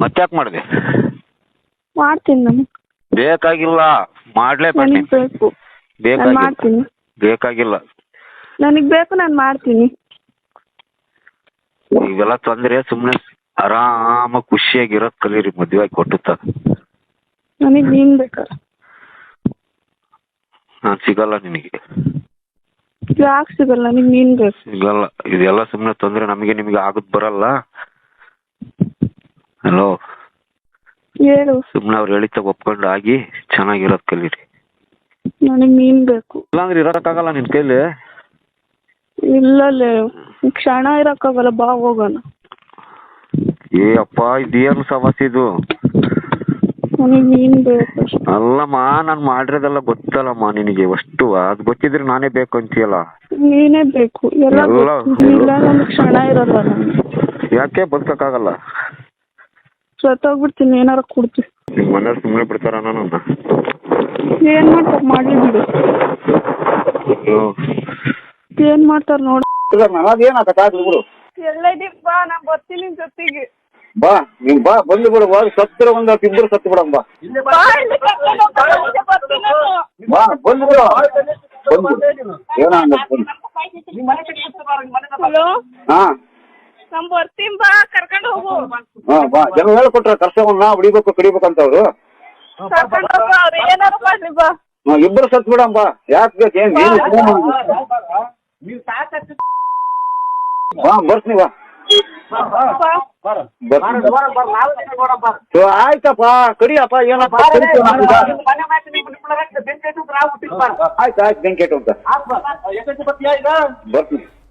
ಮತ್ತ್ಯಾಕೆ ಮಾಡಿದೆ? ಮಾಡ್ತೀನಿ ನಾನು. ಬೇಕಾಗಿಲ್ಲ. ಮಾಡ್ಲೇಬೇಕು ನನಗೆ ನೀನು. ಬೇಕು. ನಾನು ಬೇಕಾಗಿಲ್ಲ. ಮಾಡ್ತೀನಿ. ಬೇಕಾಗಿಲ್ಲ. ನನಗೆ ಬೇಕು ನಾನು ಮಾಡ್ತೀನಿ. ಇವೆಲ್ಲ ತೊಂದರೆ ಸುಮ್ಮನೆ ಆರಾಮ ಖುಷಿಯಾಗಿರೋದ್ ಕಲೀರಿ ಮದ್ವೆ ಆಗಿ ಕೊಟ್ಟುತ್ತ ನನಗೆ ನೀನು ಬೇಕ? ನಾನು ಸಿಗಲ್ಲ ನಿನಗೆ. ಯಾಕೆ ಸಿಗಲ್ಲ? ನನಗೆ ನೀನು ಬೇಕು. ಸಿಗಲ್ಲ. ಇದೆಲ್ಲ ಸುಮ್ಮನೆ ತೊಂದರೆ ನಮಗೆ ನಿಮಗೆ ಆಗುದ್ ಬರಲ್ಲ. ಹಲೋ ಹೇಳು. ಸುಮ್ಮನೆ ಅವ್ರು ಹೇಳಿದ ಒಪ್ಕೊಂಡು ಆಗಿ ಚೆನ್ನಾಗಿರೋದ್ ಕಲೀರಿ. ನನಗೆ ಮೀನ್ ಬೇಕು. ಇಲ್ಲಾಂದ್ರೆ ಇರೋಕ್ಕಾಗಲ್ಲ ನಿನ್ ಕೈಲಿ? ಇಲ್ಲಲೇ ಕ್ಷಣ ಇರೋಕ್ಕಾಗಲ್ಲ ಬಾ ಹೋಗೋಣ. ಏ ಅಪ್ಪ ಇದೇನು ಸಮಸ್ಯೆ ಇದು? ನನಗೆ ನೀನ್ ಬೇಕು ಅಷ್ಟೇ. ಅಲ್ಲಮ್ಮ ನಾನು ಮಾಡಿರೋದೆಲ್ಲ ಗೊತ್ತಲ್ಲಮ್ಮ ನಿನಗೆ ಅಷ್ಟು ಅದು ಗೊತ್ತಿದ್ರೆ ನಾನೇ ಬೇಕು ಅಂತೀಯಲ್ಲ? ನೀನೇ ಬೇಕು. ಎಲ್ಲ ಎಲ್ಲ- ಗೊತ್ತು. ಇಲ್ಲ ನನಗೆ ಕ್ಷಣ ಇರಲ್ಲ. ನನಗೆ ಯಾಕೆ ಬದುಕಕ್ಕಾಗಲ್ಲ? ಸತ್ತೋಗ್ಬಿಡ್ತೀನಿ ಏನಾರ ಕೊಡ್ತೀನಿ ನಿಮ್ಮ ಸುಮ್ಮನೆ ಬಿಡ್ತಾರ ನನ್ನ? ಏನ್ ಮಾಡ್ತಾರೆ? ಮಾಡ್ಲಿ ಬಿಡು ಏನು ಮಾಡ್ತಾರೆ ನೋಡು. ಅದೇನಾಗತ್ತ ಆಗ್ಲಿ ಬಿಡು. ಎಲ್ಲ ಇದೀವಿ ಬಾ ನಾನು ಬರ್ತೀನಿ ನಿನ್ ಜೊತೆಗೆ. ಬಾ ನೀನ್ ಬಾ ಬಂದು ಬಿಡು ಬಾ ಸತ್ತಿರ ಒಂದ್ ಹತ್ತು ಇಬ್ಬರು ಸತ್ತು ಬಿಡಮ್ ಬಾ. ಬಾ ಇಲ್ಲಿ ಕರ್ಕೊಂಡು ಹೋಗ್ತಾರೆ, ಮುಂದೆ ಬರ್ತೀನಿ ನಾನು. ಬಾ ಬಂದು ಬಿಡು ಬಂದು ಬಿಡು ಏನೋ ಹಂಗಂತ್ ಬಂದು. ಹಲೋ? ಹಾ. ನಮ್ ಬರ್ತೀನ್ ಬಾ ಕರ್ಕೊಂಡು ಹೋಗು. ಹಾ ಬಾ. ಜನ ಹೇಳ್ಕೊಟ್ರ ಕರ್ಸವನ್ನ ಹೊಡಿಬೇಕು ಕಡಿಬೇಕು ಅಂತ ಅವ್ರು. ಕರ್ಕೊಂಡು ಹೋಗು ಅವ್ರು ಏನಾರು ಮಾಡ್ಲಿ ಬಾ. ಹಾ, ಇಬ್ರು ಸತ್ ಬಿಡಮ್ ಬಾ. ಯಾಕೆ ಬೇಕು ಏನ್ ನೀವು ಫೋನ್ ಬಾ ಬರ್ತೀನಿ ಬಾ. ಬಾ ಬರ್ತೀನಿ ಸೊ, ಆಯ್ತಪ್ಪ ಕಡಿಯಪ್ಪ ಏನಪ್ಪ ಕಡಿತು ನಾನು ಬಾ. ಆಯ್ತು ಆಯ್ತು ಅಂತ ಬರ್ತೀನಿ.